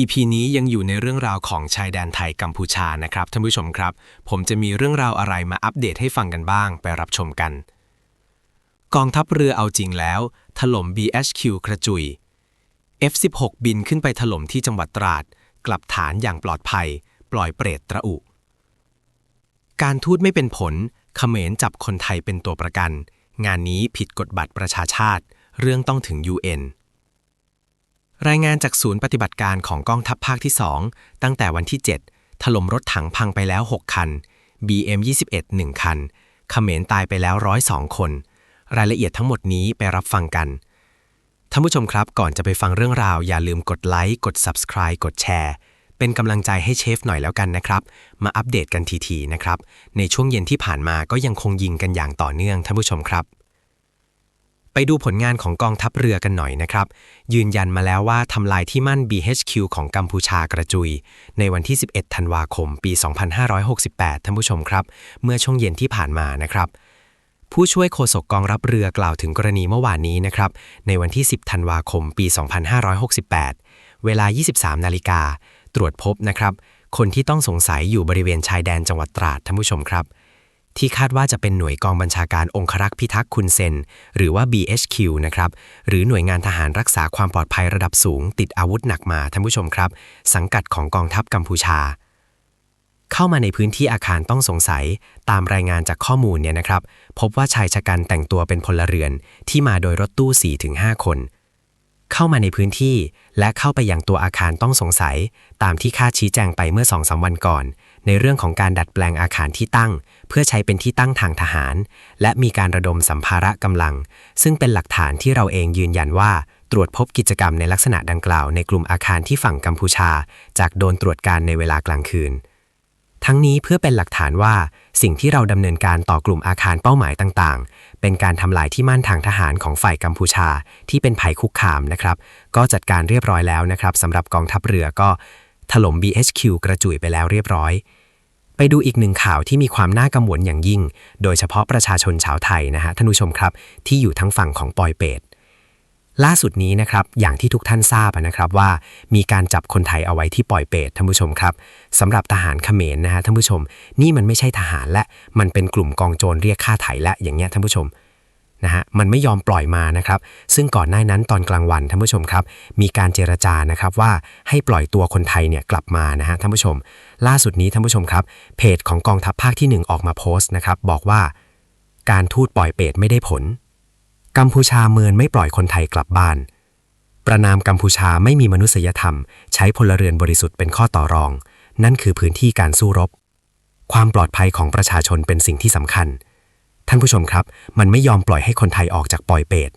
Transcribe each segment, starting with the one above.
EP นี้ยังอยู่ในเรื่องราวของชายแดนไทยกัมพูชานะครับท่านผู้ชมครับ ผมจะมีเรื่องราวอะไรมาอัปเดตให้ฟังกันบ้างไปรับชมกัน กองทัพเรือเอาจริงแล้ว ถล่ม BHQ กระจุย F16 บินขึ้นไปถล่มที่จังหวัดตราด กลับฐานอย่างปลอดภัย ปล่อยเปรตตระอุ การทูตไม่เป็นผลเขมรจับคนไทยเป็นตัวประกัน งานนี้ผิดกฎบัตรประชาชาติ เรื่องต้องถึง UN รายงานจากศูนย์ปฏิบัติการของกองทัพภาคที่ 2 ตั้งแต่วันที่ 7 ถล่มรถถังพังไปแล้ว 6 คัน BM21 1 คันเขมรตายไปแล้ว 102 คน รายละเอียดทั้งหมดนี้ไปรับฟังกัน ท่านผู้ชมครับ ก่อนจะไปฟังเรื่องราว อย่าลืมกดไลค์ กด Subscribe กดแชร์ เป็นกำลังใจให้เชฟหน่อยแล้วกันนะครับ มาอัปเดตกันทีๆนะครับ ในช่วงเย็นที่ผ่านมาก็ยังคงยิงกันอย่างต่อเนื่องท่านผู้ชมครับ ไปดูผลงานของกองทัพเรือกันหน่อยนะครับ ยืนยันมาแล้วว่าทำลายที่มั่น BHQ ของกัมพูชากระจุย ในวันที่ 11 ธันวาคม ปี 2568 ท่านผู้ชมครับ เมื่อช่วงเย็นที่ผ่านมานะครับ ผู้ช่วยโฆษกกองรับเรือกล่าวถึงกรณีเมื่อวานนี้นะครับ ในวันที่ 10 ธันวาคม ปี 2568 เวลา 23 นาฬิกา ตรวจพบนะครับ คนที่ต้องสงสัยอยู่บริเวณชายแดนจังหวัดตราดท่านผู้ชมครับ ที่คาดว่าจะเป็นหน่วยกองบัญชาการองครักษ์พิทักษ์คุณเซน หรือว่า BHQ นะครับ หรือหน่วยงานทหารรักษาความปลอดภัยระดับสูง ติดอาวุธหนักมาท่านผู้ชมครับ สังกัดของกองทัพกัมพูชา เข้ามาในพื้นที่อาคารต้องสงสัย ตามรายงานจากข้อมูลเนี่ยนะครับ พบว่าชายชะกันแต่งตัวเป็นพลเรือน ที่มาโดยรถตู้ 4-5 คน เข้ามาในพื้นที่และเข้าไปยังตัวอาคารต้องสงสัย ตามที่คาดชี้แจงไปเมื่อ2องสาวันก่อน ในเรื่องของการดัดแปลงอาคารที่ตั้ง เพื่อใช้เป็นที่ตั้งทางทหาร และมีการระดมสัมภาระกำลัง ซึ่งเป็นหลักฐานที่เราเองยืนยันว่า ตรวจพบกิจกรรมในลักษณะดังกล่าวในกลุ่มอาคารที่ฝั่งกัมพูชา จากโดนตรวจการในเวลากลางคืน ทั้งนี้เพื่อเป็นหลักฐานว่า สิ่งที่เราดำเนินการต่อกลุ่มอาคารเป้าหมายต่างๆ เป็นการทำลายที่มั่นทางทหารของฝ่ายกัมพูชา ที่เป็นภัยคุกคามนะครับ ก็จัดการเรียบร้อยแล้วนะครับสำหรับกองทัพเรือก็ถล่ม BHQ กระจุยไปแล้วเรียบร้อย ไปดูอีกหนึ่งข่าวที่มีความน่ากังวลอย่างยิ่ง โดยเฉพาะประชาชนชาวไทยนะฮะท่านผู้ชมครับ ที่อยู่ทั้งฝั่งของปอยเปตล่าสุดนี้นะครับอย่างที่ทุกท่านทราบนะครับว่ามีการจับคนไทยเอาไว้ที่ปอยเปตท่านผู้ชมครับสำหรับทหารเขมรนะฮะท่านผู้ชม นี่มันไม่ใช่ทหารและมันเป็นกลุ่มกองโจรเรียกค่าไถ่และอย่างเงี้ยท่านผู้ชม นะฮะมันไม่ยอมปล่อยมานะครับ ซึ่งก่อนหน้านั้นตอนกลางวันท่านผู้ชมครับ มีการเจรจานะครับว่าให้ปล่อยตัวคนไทยเนี่ยกลับมานะฮะท่านผู้ชม ล่าสุดนี้ท่านผู้ชมครับ เพจของกองทัพภาคที่หนึ่งออกมาโพสต์นะครับ บอกว่า การทูตปล่อยเปรตไม่ได้ผล กัมพูชาเมินไม่ปล่อยคนไทยกลับบ้าน ประนามกัมพูชาไม่มีมนุษยธรรม ใช้พลเรือนบริสุทธิ์เป็นข้อต่อรอง นั่นคือพื้นที่การสู้รบ ความปลอดภัยของประชาชนเป็นสิ่งที่สำคัญ ท่านผู้ชมครับ มันไม่ยอมปล่อยให้คนไทยออกจากปอยเปต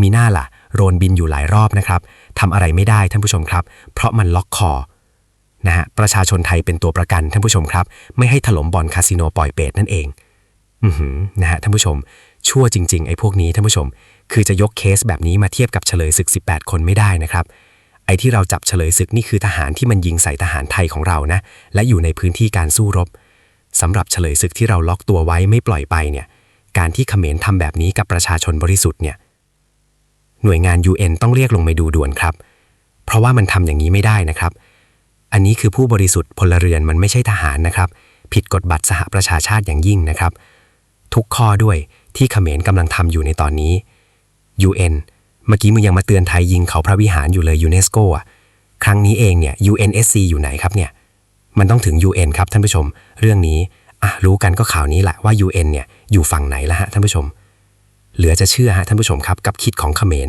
มีหน้าล่ะ โรนบินอยู่หลายรอบนะครับทำอะไรไม่ได้ท่านผู้ชมครับ เพราะมันล็อกคอนะฮะประชาชนไทยเป็นตัวประกันท่านผู้ชมครับ ไม่ให้ถล่มบ่อนคาสิโนปอยเปตนั่นเองอือหือนะฮะท่านผู้ชม ชั่วจริง ๆ ไอ้พวกนี้ท่านผู้ชม คือจะยกเคสแบบนี้มาเทียบกับเฉลยศึก 18 คนไม่ได้นะครับไอ้ที่เราจับเฉลยศึกนี่คือทหารที่มันยิงใส่ทหารไทยของเรานะ และอยู่ในพื้นที่การสู้รบ สำหรับเฉลยศึกที่เราล็อกตัวไว้ไม่ปล่อยไปเนี่ยการที่เขมรทำแบบนี้กับประชาชนบริสุทธิ์เนี่ยหน่วยงาน UN ต้องเรียกลงไปดูด่วนครับ เพราะว่ามันทำอย่างนี้ไม่ได้นะครับ อันนี้คือผู้บริสุทธิ์พลเรือนมันไม่ใช่ทหารนะครับ ผิดกฎบัตรสหประชาชาติอย่างยิ่งนะครับ ทุกข้อด้วยที่เขมรกำลังทำอยู่ในตอนนี้ UN เมื่อกี้มึงยังมาเตือนไทยยิงเขาพระวิหารอยู่เลยยูเนสโกอะครั้งนี้เองเนี่ย UNSC อยู่ไหนครับเนี่ย มันต้องถึง UN ครับท่านผู้ชม เรื่องนี้อะรู้กันก็ข่าวนี้แหละว่า UN เนี่ยอยู่ฝั่งไหนแล้วฮะท่านผู้ชม เหลือจะเชื่อฮะท่านผู้ชมครับกับคิดของเขมร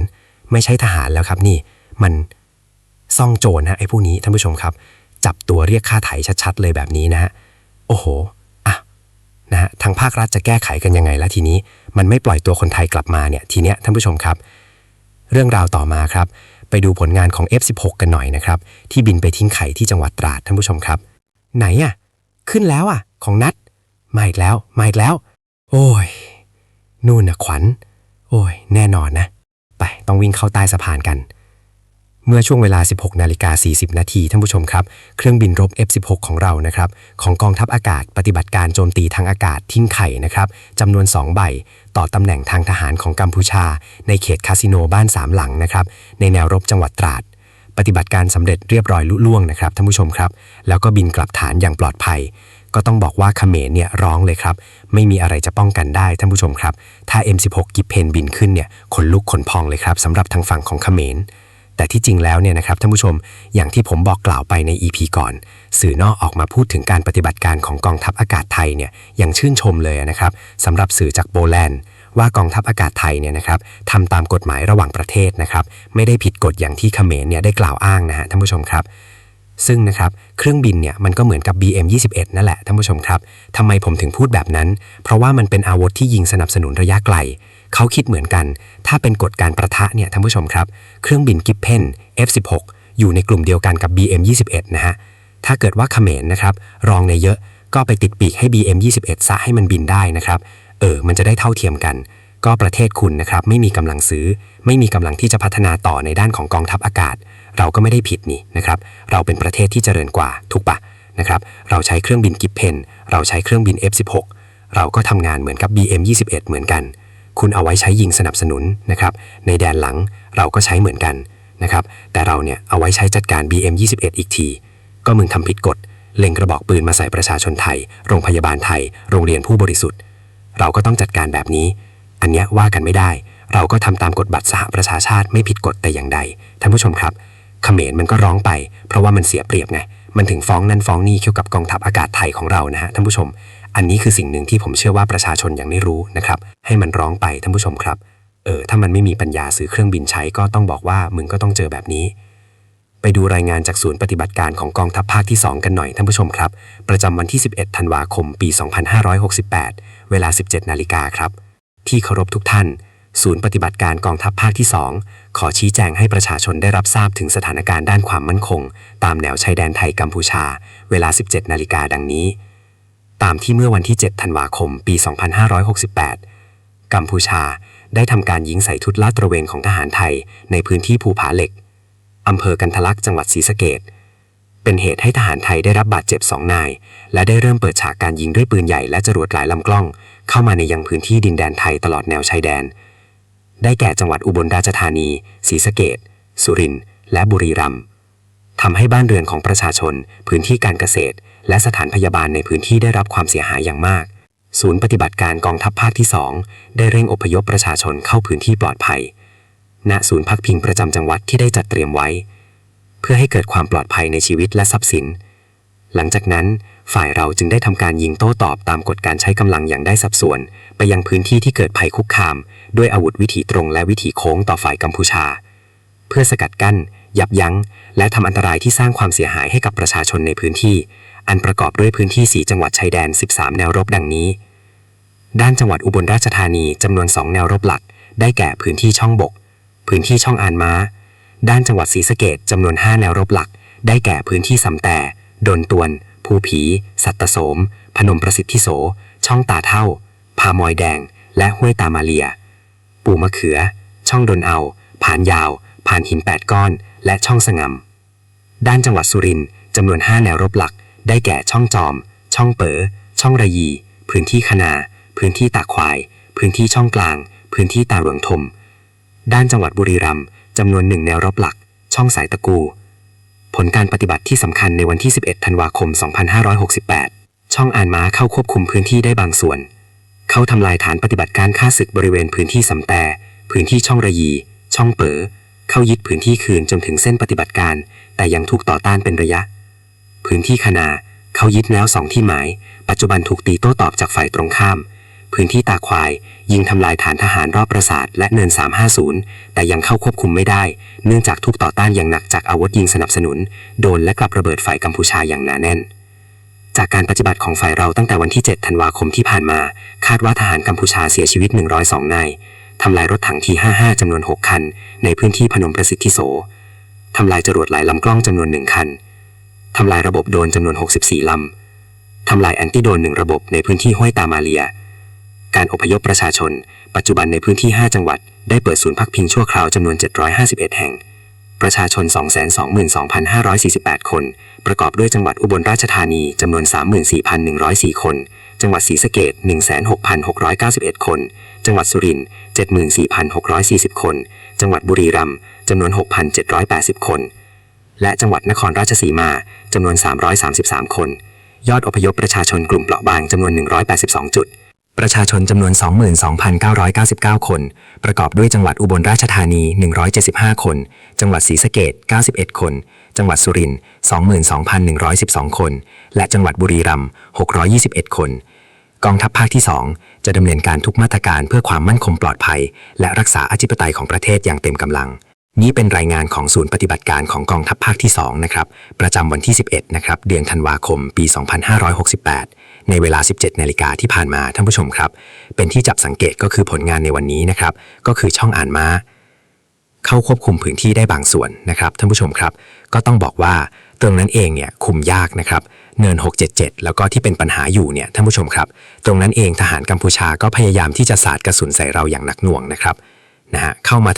ไม่ใช่ทหารแล้วครับนี่ มันซ่องโจรฮะไอ้พวกนี้ท่านผู้ชมครับ จับตัวเรียกค่าไถ่ชัดๆเลยแบบนี้นะฮะโอ้โหอะนะฮะทางภาครัฐจะแก้ไขกันยังไงแล้วทีนี้ มันไม่ปล่อยตัวคนไทยกลับมาเนี่ยทีเนี้ยท่านผู้ชมครับ เรื่องราวต่อมาครับ ไปดูผลงานของ F16 กันหน่อยนะครับที่บินไปทิ้งไข่ที่จังหวัดตราดท่านผู้ชมครับ ไหนอะ ขึ้นแล้วอะ ของนัดมาอีกแล้ว มาอีกแล้ว โอ้ย นู่นน่ะขวัญ โอ้ย แน่นอนนะ ไป ต้องวิ่งเข้าใต้สะพานกัน เมื่อช่วงเวลา 16 นาฬิกา 40 นาทีท่านผู้ชมครับ เครื่องบินรบ F16 ของเรานะครับ ของกองทัพอากาศปฏิบัติการโจมตีทางอากาศทิ้งไข่นะครับจำนวน 2 ใบ ต่อตำแหน่งทางทหารของกัมพูชา ในเขตคาสิโนบ้านสามหลังนะครับ ในแนวรบจังหวัดตราด ปฏิบัติการสำเร็จเรียบร้อยลุล่วงนะครับท่านผู้ชมครับ แล้วก็บินกลับฐานอย่างปลอดภัย ก็ต้องบอกว่าเขมรเนี่ยร้องเลยครับ ไม่มีอะไรจะป้องกันได้ท่านผู้ชมครับ ถ้า M16 กิบเพนบินขึ้นเนี่ยขนลุกขนพองเลยครับสำหรับทางฝั่งของเขมรแต่ที่จริงแล้วเนี่ยนะครับท่านผู้ชมอย่างที่ผมบอกกล่าวไปใน EP ก่อน สื่อนอกออกมาพูดถึงการปฏิบัติการของกองทัพอากาศไทยเนี่ยอยังชื่นชมเลยนะครับสำหรับสื่อจากโปแลนด์ ว่ากองทัพอากาศไทยเนี่ยนะครับทำตามกฎหมายระหว่างประเทศนะครับ ไม่ได้ผิดกฎอย่างที่เขมรเนี่ยได้กล่าวอ้างนะฮะท่านผู้ชมครับ ซึ่งนะครับเครื่องบินเนี่ยมันก็เหมือนกับ BM21 นั่นแหละท่านผู้ชมครับทำไมผมถึงพูดแบบนั้น เพราะว่ามันเป็นอาวุธที่ยิงสนับสนุนระยะไกลเขาคิดเหมือนกัน ถ้าเป็นกฎการประทะเนี่ยท่านผู้ชมครับ เครื่องบินกิฟเพน F16 อยู่ในกลุ่มเดียวกันกับ BM21 นะฮะ ถ้าเกิดว่าเขมรนะครับ รองในเยอะก็ไปติดปีกให้ BM21 ซะให้มันบินได้นะครับ เออ มันจะได้เท่าเทียมกัน ก็ประเทศคุณนะครับ ไม่มีกำลังซื้อ ไม่มีกำลังที่จะพัฒนาต่อในด้านของกองทัพอากาศ เราก็ไม่ได้ผิดนี่นะครับ เราเป็นประเทศที่เจริญกว่าถูกปะนะครับ เราใช้เครื่องบินกิฟเพนเราใช้เครื่องบิน F16 เราก็ทำงานเหมือนกับ BM21 เหมือนกัน คุณเอาไว้ใช้ยิงสนับสนุนนะครับ ในแดนหลังเราก็ใช้เหมือนกันนะครับ แต่เราเนี่ยเอาไว้ใช้จัดการ BM21 อีกที ก็มึงทำผิดกฎ เล็งกระบอกปืนมาใส่ประชาชนไทย โรงพยาบาลไทย โรงเรียนผู้บริสุทธิ์ เราก็ต้องจัดการแบบนี้ อันเนี้ยว่ากันไม่ได้ เราก็ทำตามกฎบัตรสหประชาชาติไม่ผิดกฎแต่อย่างใดท่านผู้ชมครับเขมรมันก็ร้องไป เพราะว่ามันเสียเปรียบไงมันถึงฟ้องนั่นฟ้องนี่เกี่ยวกับกองทัพอากาศไทยของเรานะฮะท่านผู้ชม อันนี้คือสิ่งหนึ่งที่ผมเชื่อว่าประชาชนยังไม่รู้นะครับ ให้มันร้องไปท่านผู้ชมครับ เออถ้ามันไม่มีปัญญาซื้อเครื่องบินใช้ก็ต้องบอกว่ามึงก็ต้องเจอแบบนี้ ไปดูรายงานจากศูนย์ปฏิบัติการของกองทัพภาคที่ 2 กันหน่อยท่านผู้ชมครับ ประจำวันที่ 11 ธันวาคม ปี 2568 เวลา 17 นาฬิกาครับ ที่เคารพทุกท่าน ศูนย์ปฏิบัติการกองทัพภาคที่ 2 ขอชี้แจงให้ประชาชนได้รับทราบถึงสถานการณ์ด้านความมั่นคง ตามแนวชายแดนไทยกัมพูชา เวลา 17 นาฬิกาดังนี้ ตามที่เมื่อวันที่ 7 ธันวาคม ปี 2568 กัมพูชาได้ทำการยิงใส่ทุดลาดตระเวนของทหารไทย ในพื้นที่ภูผาเหล็ก อำเภอกันทะลักจังหวัดศรีสะเกดเป็นเหตุให้ทหารไทยได้รับบาดเจ็บสองนาย และได้เริ่มเปิดฉากการยิงด้วยปืนใหญ่และจรวดหลายลำกล้อง เข้ามาในยังพื้นที่ดินแดนไทยตลอดแนวชายแดน ได้แก่จังหวัดอุบลราชธานีศรีสะเกดสุรินทร์และบุรีรัมย์ทำให้บ้านเรือนของประชาชน พื้นที่การเกษตร และสถานพยาบาลในพื้นที่ได้รับความเสียหายอย่างมาก ศูนย์ปฏิบัติการกองทัพภาคที่ 2 ได้เร่งอพยพประชาชนเข้าพื้นที่ปลอดภัย ณศูนย์พักพิงประจำจังหวัดที่ได้จัดเตรียมไว้ เพื่อให้เกิดความปลอดภัยในชีวิตและทรัพย์สิน หลังจากนั้นฝ่ายเราจึงได้ทำการยิงโต้ตอบตามกฎการใช้กำลังอย่างได้สัดส่วน ไปยังพื้นที่ที่เกิดภัยคุกคาม ด้วยอาวุธวิถีตรงและวิถีโค้งต่อฝ่ายกัมพูชา เพื่อสกัดกั้น ยับยั้ง และทำอันตรายที่สร้างความเสียหายให้กับประชาชนในพื้นที่ อันประกอบด้วยพื้นที่4จังหวัดชายแดน 13 แนวรบดังนี้ ด้านจังหวัดอุบลราชธานีจำนวน 2 แนวรบหลัก ได้แก่พื้นที่ช่องบก พื้นที่ช่องอ่านม้า ด้านจังหวัดศรีสะเกดจำนวน 5 แนวรบหลัก ได้แก่พื้นที่สำแต่ ดนตวน ภูผี สัตตโสม พนมประสิทธิโส ช่องตาเท่า พามอยแดง และห้วยตามาเลีย ปูมะเขือ ช่องดนเอาผ่านยาวผ่านหินแปดก้อน และช่องสงำด้านจังหวัดสุรินทร์จำนวน 5 แนวรบหลัก ได้แก่ช่องจอม ช่องเป๋อ ช่องระยี พื้นที่คณาพื้นที่ตาควาย พื้นที่ช่องกลาง พื้นที่ตาหลวงทม ด้านจังหวัดบุรีรัมย์จำนวนหนึ่งแนวรบหลัก ช่องสายตะกู ผลการปฏิบัติที่สำคัญในวันที่ 11 ธันวาคม 2568 ช่องอานม้าเข้าควบคุมพื้นที่ได้บางส่วน เข้าทำลายฐานปฏิบัติการฆ่าศึกบริเวณพื้นที่สำแต่ พื้นที่ช่องระยี ช่องเป๋อเข้ายึดพื้นที่คืนจนถึงเส้นปฏิบัติการ แต่ยังถูกต่อต้านเป็นระยะ พื้นที่คณาเขายึดแล้วสองที่หมาย ปัจจุบันถูกตีโต้ตอบจากฝ่ายตรงข้าม พื้นที่ตาควาย ยิงทำลายฐานทหารรอบปราสาทและเนิน 350 แต่ยังเข้าควบคุมไม่ได้ เนื่องจากถูกต่อต้านอย่างหนักจากอาวุธยิงสนับสนุน โดนและกลับระเบิดฝ่ายกัมพูชาอย่างหนาแน่น จากการปฏิบัติของฝ่ายเราตั้งแต่วันที่ 7 ธันวาคมที่ผ่านมา คาดว่าทหารกัมพูชาเสียชีวิต 102 นายทำลายรถถังที55จำนวน 6 คัน ในพื้นที่พนมประสิทธิโสทำลายจรวดหลายลำกล้องจำนวน 1 คันทำลายระบบโดรนจำนวน 64 ลำทำลายแอนติโดรนหนึ่งระบบในพื้นที่ห้วยตามาเลีย การอพยพประชาชน ปัจจุบันในพื้นที่ 5 จังหวัด ได้เปิดศูนย์พักพิงชั่วคราวจำนวน 751 แห่ง ประชาชน 222,548 คน ประกอบด้วยจังหวัดอุบลราชธานีจำนวน 34,104 คน จังหวัดศรีสะเกด16,691 คน จังหวัดสุรินทร์74,640 คน จังหวัดบุรีรัมย์จำนวน 6,780 คน และจังหวัดนครราชสีมาจำนวน 333 คน ยอดอพยพประชาชนกลุ่มเปราะบางจำนวน 182 จุด ประชาชนจำนวน 22,999 คน ประกอบด้วยจังหวัดอุบลราชธานี 175 คน จังหวัดศรีสะเกษ91 คน จังหวัดสุรินทร์22,112 คน และจังหวัดบุรีรัมย์621 คน กองทัพภาคที่ 2 จะดำเนินการทุกมาตรการเพื่อความมั่นคงปลอดภัย และรักษาอธิปไตยของประเทศอย่างเต็มกำลัง นี่เป็นรายงานของศูนย์ปฏิบัติการของกองทัพภาคที่2นะครับประจำวันที่ 11 นะครับ เดือนธันวาคม ปี 2568 ในเวลา 17 นาฬิกาที่ผ่านมาท่านผู้ชมครับ เป็นที่จับสังเกตก็คือผลงานในวันนี้นะครับ ก็คือช่องอ่านม้า เข้าควบคุมพื้นที่ได้บางส่วนนะครับท่านผู้ชมครับ ก็ต้องบอกว่าตรงนั้นเองเนี่ยคุมยากนะครับเนิน 677 แล้วก็ที่เป็นปัญหาอยู่เนี่ยท่านผู้ชมครับ ตรงนั้นเองทหารกัมพูชาก็พยายามที่จะสาดกระสุนใส่เราอย่างหนักหน่วงนะครับนะฮะเข้ามา